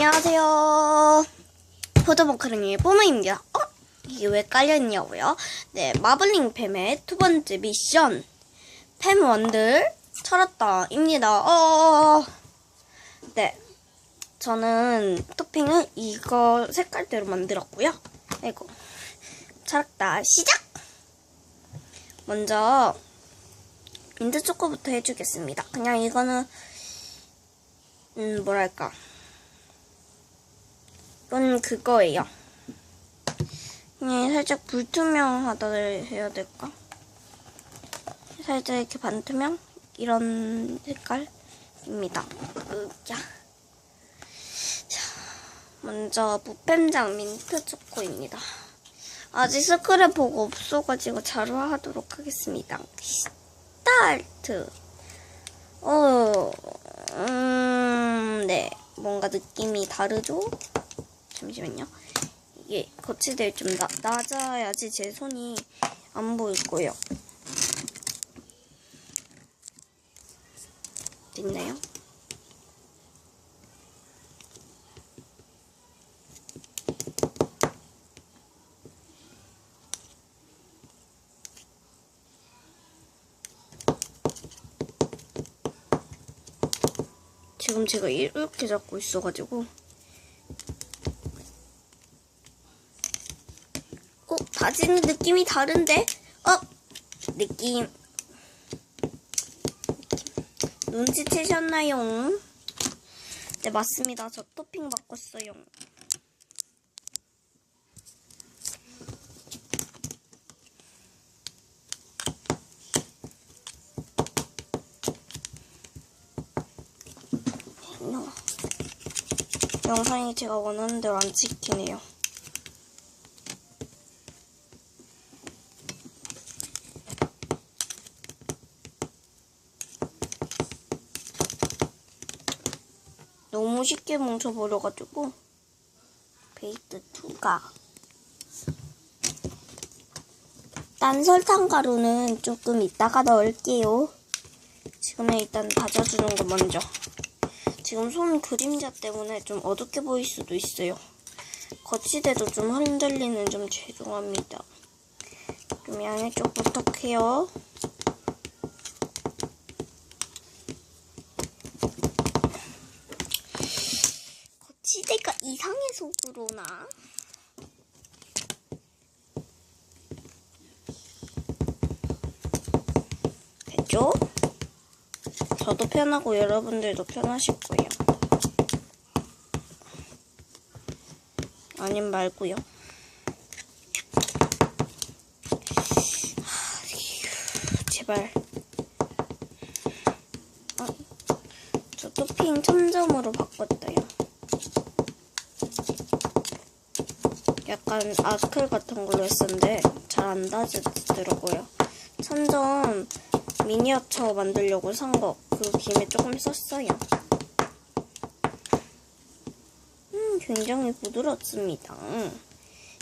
안녕하세요. 포도모카롱의 뽀마입니다. 어? 이게 왜 깔려있냐고요? 네, 마블링 팸의 두 번째 미션. 팸 원들 찾았다입니다. 어. 네. 저는 토핑을 이거 색깔대로 만들었고요. 아이고. 찾았다. 시작! 먼저, 민트 초코부터 해주겠습니다. 그냥 이거는, 음, 뭐랄까. 이건 그거예요. 그냥 살짝 불투명하다 해야 될까? 살짝 이렇게 반투명? 이런 색깔입니다. 으야. 자, 먼저 무팸장 민트 초코입니다. 아직 스크랩 보고 없어가지고 자료하도록 하겠습니다. 스타트. 어, 음, 네. 뭔가 느낌이 다르죠? 잠시만요. 이게 거치대를 좀 나, 낮아야지 제 손이 안 보일 거예요. 됐나요? 지금 제가 이렇게 잡고 있어가지고 어, 바지는 느낌이 다른데? 어, 느낌. 눈치채셨나요? 네, 맞습니다. 저 토핑 바꿨어요. 어. 영상이 제가 원하는 대로 안 찍히네요. 너무 쉽게 뭉쳐버려가지고 베이트 2가 딴 설탕 가루는 조금 이따가 넣을게요. 지금은 일단 다져주는 거 먼저. 지금 손 그림자 때문에 좀 어둡게 보일 수도 있어요. 거치대도 좀 흔들리는 좀 죄송합니다. 좀 양해 좀 부탁해요. 거치대가 그러나? 됐죠? 저도 편하고 여러분들도 편하실 거예요. 아님 말고요. 하, 제발. 아, 저 토핑 첨점으로 바꿨어요. 약간 아클 같은 걸로 했었는데 잘 안 다지더라고요. 천점 미니어처 만들려고 산 거 그 김에 조금 썼어요. 음, 굉장히 부드럽습니다.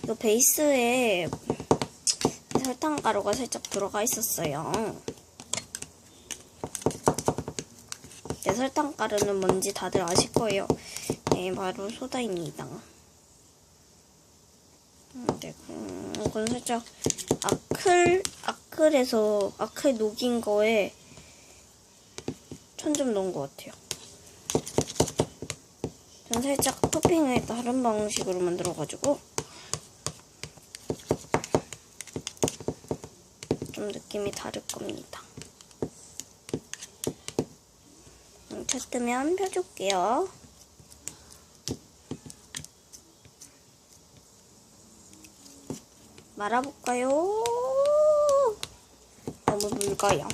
이거 베이스에 설탕 가루가 살짝 들어가 있었어요. 네, 설탕 가루는 뭔지 다들 아실 거예요. 네, 바로 소다입니다. 음, 네, 음, 이건 살짝 아클, 아클에서 아클 녹인 거에 천점 넣은 것 같아요. 전 살짝 토핑을 다른 방식으로 만들어가지고 좀 느낌이 다를 겁니다. 음, 찾으면 펴줄게요. 말아볼까요? 너무 묽어요.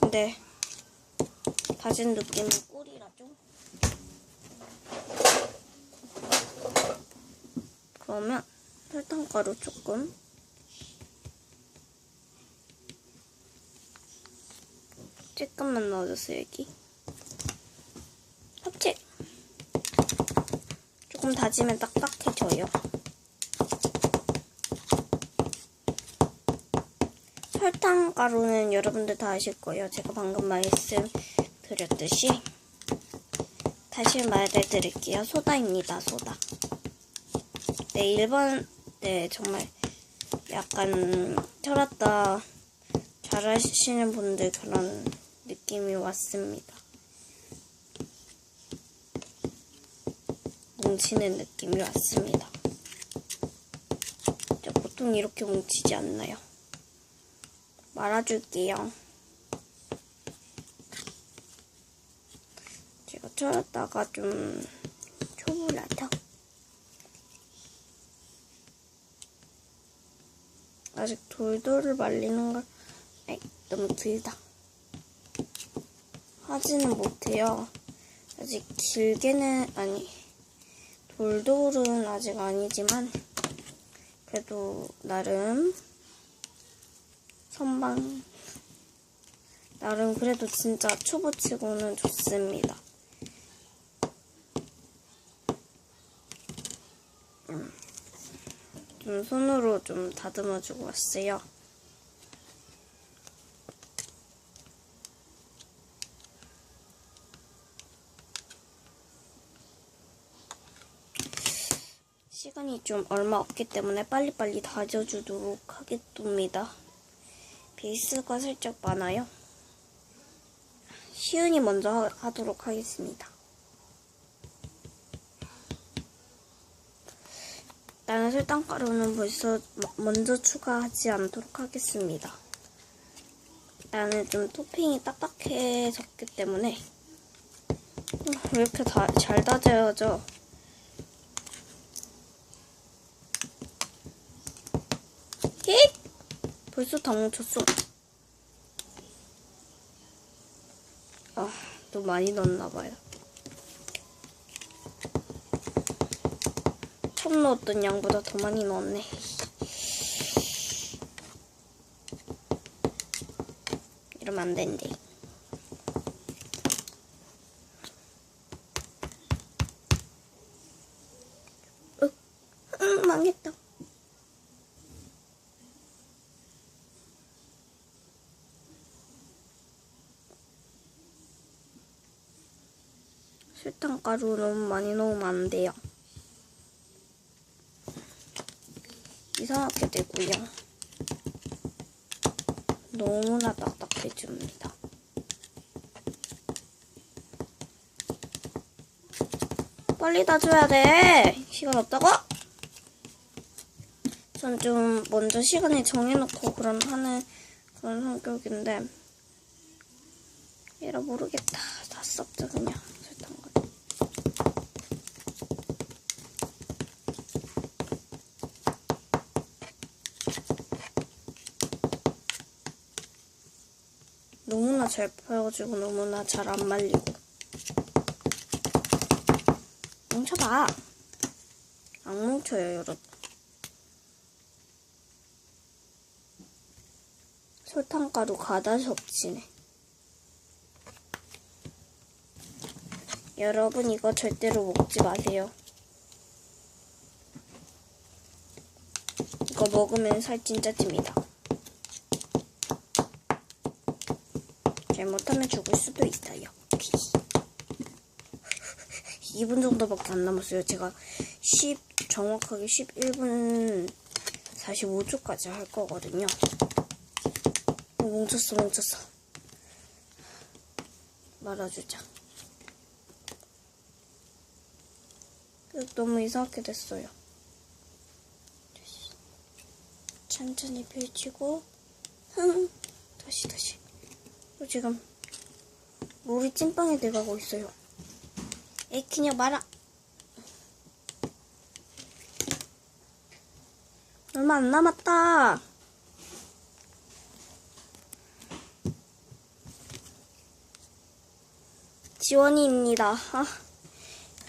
근데 다진 느낌은 꿀이라죠? 그러면 설탕가루 조금 조금만 넣어줬어요 여기 합체 조금 다지면 딱딱해져요. 설탕 가루는 여러분들 다 아실 거예요. 제가 방금 말씀드렸듯이 다시 말해드릴게요. 소다입니다. 소다. 네, 일본 네 정말 약간 철았다 잘하시는 분들 그런 느낌이 왔습니다. 뭉치는 느낌이 왔습니다. 저 보통 이렇게 뭉치지 않나요? 말아줄게요. 제가 철었다가 좀 초보라서 아직 돌돌을 말리는 걸 아이, 너무 길다. 하지는 못해요. 아직 길게는 아니 돌돌은 아직 아니지만 그래도 나름 선방 나름 그래도 진짜 초보치고는 좋습니다. 음, 좀 손으로 좀 다듬어주고 왔어요. 시간이 좀 얼마 없기 때문에 빨리빨리 다져주도록 하겠습니다. 베이스가 살짝 많아요. 시은이 먼저 하, 하도록 하겠습니다. 나는 설탕가루는 벌써 뭐- 먼저 추가하지 않도록 하겠습니다. 나는 좀 토핑이 딱딱해졌기 때문에 음, 왜 이렇게 다, 잘 다져져? 힛! 벌써 다 뭉쳤어. 아, 또 많이 넣었나봐요. 처음 넣었던 양보다 더 많이 넣었네. 이러면 안 된대. 으, 응, 망했다. 설탕 가루 너무 많이 넣으면 안 돼요. 이상하게 되고요. 너무나 딱딱해집니다. 빨리 다줘야 돼. 시간 없다고? 전 좀 먼저 시간을 정해놓고 그런 하는 그런 성격인데 얘라 모르겠다. 다 썩자 그냥 설탕가루. 너무나 잘 펴가지고 너무나 잘 안 말리고. 뭉쳐봐. 안 뭉쳐요 여러분. 설탕가루 가다시 없지네. 여러분 이거 절대로 먹지 마세요. 이거 먹으면 살 진짜 찝니다 잘못하면 죽을 수도 있어요. 2분 정도밖에 안 남았어요. 제가 10, 정확하게 11분 45초까지 할 거거든요. 어, 뭉쳤어, 뭉쳤어. 말아주자. 끝, 너무 이상하게 됐어요. 천천히 펼치고, 흥, 다시, 다시. 어, 지금 물이 찐빵이 돼가고 있어요. 그냥 말아. 얼마 안 남았다. 지원이입니다. 아,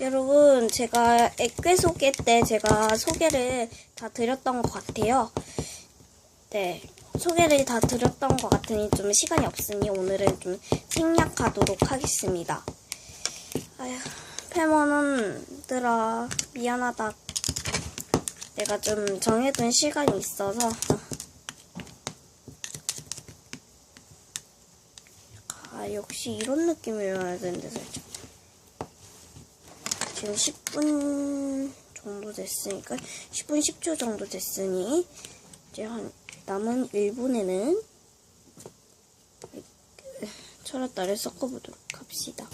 여러분 제가 액괴 소개 때 제가 소개를 다 드렸던 것 같아요. 네. 소개를 다 드렸던 것 같으니 좀 시간이 없으니 오늘은 좀 생략하도록 하겠습니다. 아휴, 페모는들아 미안하다. 내가 좀 정해둔 시간이 있어서 아, 역시 이런 느낌이어야 되는데, 살짝. 지금 10분 정도 됐으니까, 10분 10초 정도 됐으니, 이제 한, 남은 1분에는 철화따를 섞어보도록 합시다.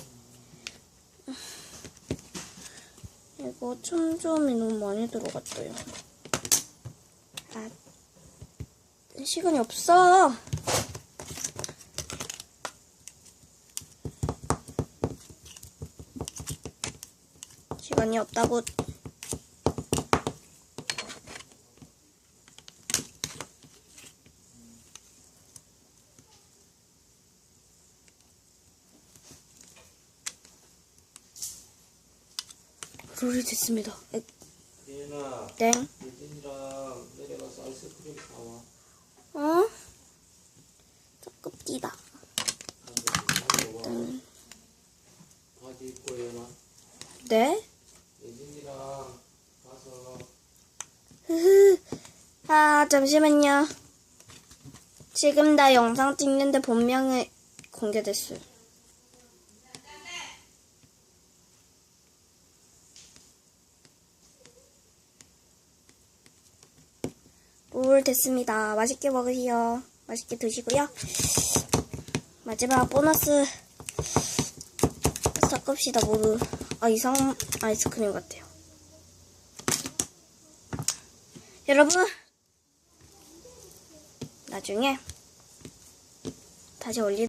이거 첨점이 너무 많이 들어갔어요. 아, 시간이 없어. 시간이 없다고. 롤이 됐습니다. 에, 예나 땡. 예진이랑 내려가서 아이스크림 사와 어? 조금 뛰다. 바지 입고 예나 네? 예진이랑 가서 흐흐. 아, 잠시만요. 지금 나 영상 찍는데 본명이 공개됐어요. 롤 됐습니다. 맛있게 먹으세요. 맛있게 드시고요. 마지막 보너스 섞읍시다, 모두. 아, 이상 아이스크림 같아요. 여러분, 나중에 다시 올리